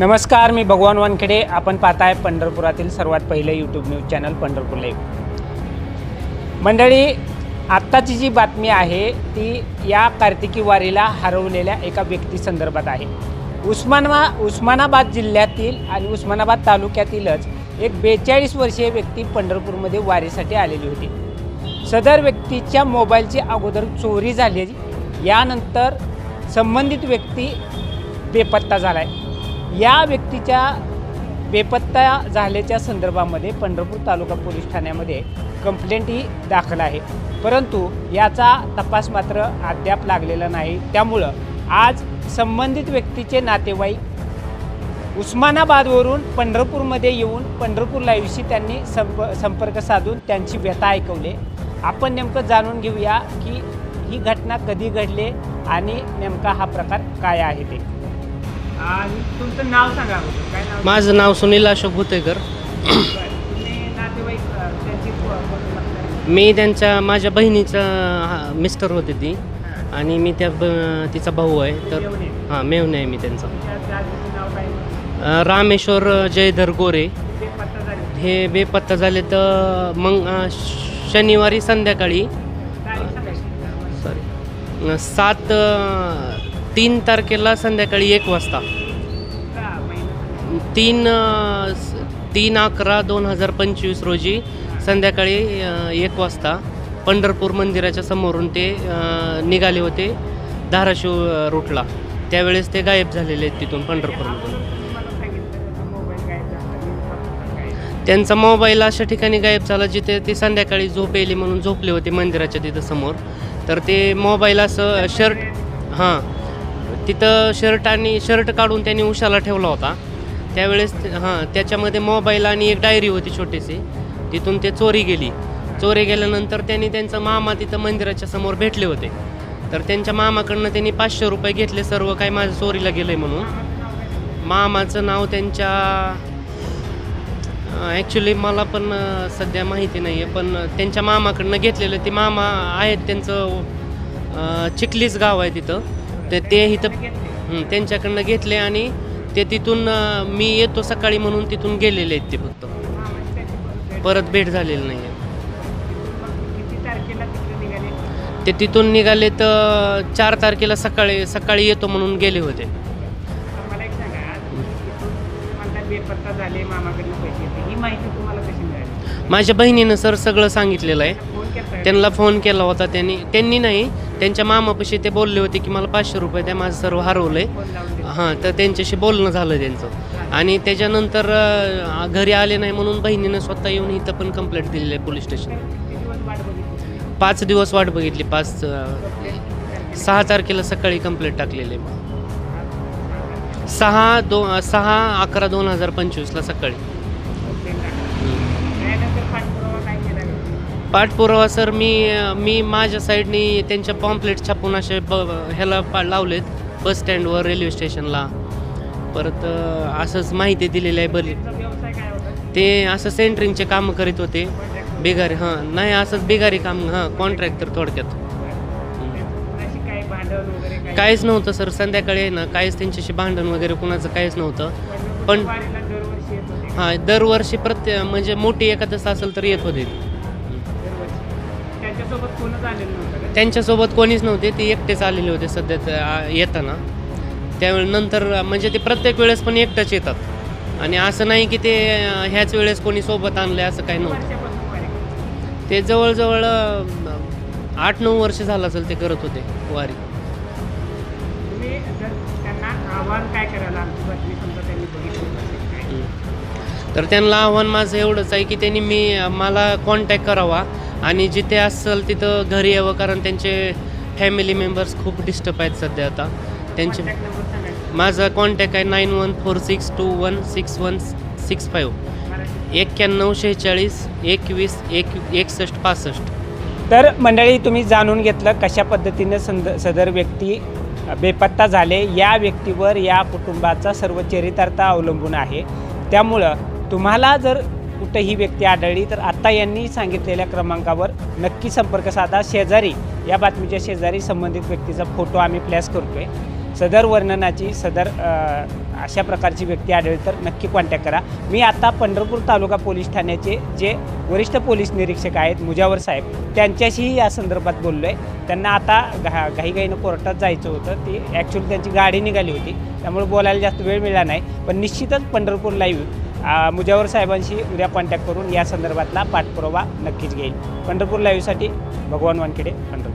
नमस्कार मी भगवान वानखेडे. आपण पाहताय पंढरपुरातील सर्वात पहिले YouTube news channel Pandharpur live मंडळी आत्ताची जी बातमी आहे ती या कार्तिकी वारीला हरवलेल्या एका व्यक्तीसंदर्भात आहे. उस्मानमा उस्मानाबाद जिल्ह्यातील आणि उस्मानाबाद तालुक्यातीलच एक बेचाळीस वर्षीय व्यक्ती पंढरपूरमध्ये वारीसाठी आलेली होती. सदर व्यक्तीच्या मोबाईलची अगोदर चोरी झाली. यानंतर संबंधित व्यक्ती बेपत्ता झाला आहे या व्यक्तीच्या बेपत्ता झाल्याच्या संदर्भामध्ये पंढरपूर तालुका पोलीस ठाण्यामध्ये कंप्लेंटही दाखल आहे. परंतु याचा तपास मात्र अद्याप लागलेला नाही. त्यामुळं आज संबंधित व्यक्तीचे नातेवाईक उस्मानाबादवरून पंढरपूरमध्ये येऊन पंढरपूर लाईव्हशी त्यांनी संप संपर्क साधून त्यांची व्यथा ऐकवले. आपण नेमकं जाणून घेऊया की ही घटना कधी घडली आणि नेमका हा प्रकार काय आहे ते. आणि तुमचं नाव सांगा अगोदर. काय नाव माझं नाव सुनील अशोक भुतेकर बरं. तुम्ही नातेवाईक अ, त्यांची को- कोण लागताय? मी त्यांच्या माझ्या बहिणीचा हा, मिस्टर होते ती हां. आणि मी त्या ब- तिचा भाऊ आहे तर. हां मेवणे आहे मी त्यांचा तुमच्या दादीचं नाव काय अं, रामेश्वर जयधर गोरे ते पत्ता झाले हे बेपत्ता झाले तर मग अं, श- शनिवारी संध्याकाळी तारीख सांगायची सॉरी सात अं, तीन तारखेला संध्याकाळी एक वाजता. तीन तीन अकरा दोन हजार पंचवीस रोजी संध्याकाळी एक वाजता पंढरपूर मंदिराच्या समोरून ते निघाले होते धाराशिव रूटला त्यावेळेस ते गायब झालेले आहेत तिथून पंढरपूरमधून. त्यांचा मोबाईल अशा ठिकाणी गायब झाला जिथे ते संध्याकाळी झोप येली म्हणून झोपले होते मंदिराच्या तिथं समोर. तर ते मोबाईल असं शर्ट हां तिथं शर्ट आणि शर्ट काढून त्यांनी उशाला ठेवला होता. त्यावेळेस हां त्याच्यामध्ये मोबाईल आणि एक डायरी होती छोटीशी. तिथून ते चोरी गेली. चोरी गेल्यानंतर त्यांनी त्यांचा मामा तिथं मंदिराच्या समोर भेटले होते. तर त्यांच्या मामाकडनं त्यांनी पाचशे रुपये घेतले सर्व काही माझं चोरीला गेलं आहे म्हणून. मामाचं नाव त्यांच्या ॲक्च्युली मला पण सध्या माहिती नाही आहे पण त्यांच्या मामाकडनं घेतलेलं ते मामा आहेत त्यांचं चिखलीच गाव आहे तिथं. तर ते इथं त्यांच्याकडनं घेतले आणि ते तिथून मी येतो सकाळी म्हणून तिथून गेलेले आहेत ते फक्त. परत भेट झालेली नाही ते तिथून निघाले तर चार तारखेला सकाळी सकाळी येतो म्हणून गेले होते. माझ्या बहिणीनं सर सगळं सांगितलेलं आहे. त्यांना फोन केला होता त्यांनी त्यांनी नाही त्यांच्या मामापाशी ते बोलले होते की मला पाचशे रुपये द्या माझं सर्व हरवलं आहे हां तर त्यांच्याशी बोलणं झालं त्यांचं. आणि त्याच्यानंतर घरी आले नाही म्हणून बहिणीनं स्वतः येऊन इथं पण कंप्लेंट दिलेली आहे पोलीस स्टेशन पाच दिवस वाट बघितली पाच सहा तारखेला सकाळी कंप्लेंट टाकलेली आहे. सहा दो सहा अकरा दोन हजार पंचवीसला सकाळी. त्यानंतर पाठपुरावा पाठपुरावा सर मी मी माझ्या साईडनी त्यांच्या पॉम्पलेट छापून असे ब ह्याला पा लावलेत बस स्टँडवर रेल्वे स्टेशनला परत असंच माहिती दिलेली आहे बरी ते असं सेंटरिंगचे कामं करीत होते. बिगारी हां नाही असंच बिगारी काम हां कॉन्ट्रॅक्टर थोडक्यात. काहीच नव्हतं सर संध्याकाळी ना काहीच त्यांच्याशी भांडण वगैरे कुणाचं काहीच नव्हतं. पण- हां दरवर्षी प्रत्ये म्हणजे मोठी एखादं असेल तर येत होते. त्यांच्यासोबत कोणच आलेलं नव्हतं का? त्यांच्यासोबत कोणीच नव्हते ते एकटेच आलेले होते सध्या ते, आ, येताना. त्यावेळी नंतर म्हणजे ते प्रत्येक वेळेस पण एकटंच येतात. आणि असं नाही की ते अ, ह्याच वेळेस कोणी सोबत आणलं असं काही नव्हतं. वर्षापासून. ते जवळजवळ अ, आठ नऊ वर्ष झालं असेल ते करत होते वारी. तुम्ही जर त्यांना आव्हान काय करायला आमची बातमी समजा त्यांनी बघितली नसेल काय? तर त्यांना आव्हान माझं एवढंच आहे की त्यांनी मी मला कॉन्टॅक्ट करावा. आणि जिथे असेल तिथं घरी यावं कारण त्यांचे फॅमिली मेंबर्स खूप डिस्टर्ब आहेत सध्या आता. त्यांचे माझा कॉन्टॅक्ट आहे nine one four six two one six one six five एक्क्याण्णव शेहेचाळीस एकवीस एक एकसष्ट पासष्ट. तर मंडळी तुम्ही जाणून घेतलं कशा पद्धतीने संद सदर व्यक्ती बेपत्ता झाले. या व्यक्तीवर या कुटुंबाचा सर्व चरितार्थ अवलंबून आहे. त्यामुळं तुम्हाला जर कुठं ही व्यक्ती आढळली तर आत्ता यांनी सांगितलेल्या क्रमांकावर नक्की संपर्क साधा. शेजारी या बातमीच्या शेजारी संबंधित व्यक्तीचा फोटो आम्ही फ्लॅश करतोय. सदर वर्णनाची सदर अशा प्रकारची व्यक्ती आढळली तर नक्की कॉन्टॅक्ट करा. मी आता पंढरपूर तालुका पोलीस ठाण्याचे जे वरिष्ठ पोलीस निरीक्षक आहेत मुजावर साहेब त्यांच्याशीही या संदर्भात बोललो आहे त्यांना आता घा घाईघाईनं कोर्टात जायचं होतं. ती ॲक्च्युली त्यांची गाडी निघाली होती. त्यामुळे बोलायला जास्त वेळ मिळाला नाही. पण निश्चितच पंढरपूर लाईव्ह मुजावर साहेबांशी उद्या कॉन्टॅक्ट करून या संदर्भातला पाठपुरावा नक्कीच घेईल. पंढरपूर लाईव्हसाठी भगवान वानखेडे पंढरपूर.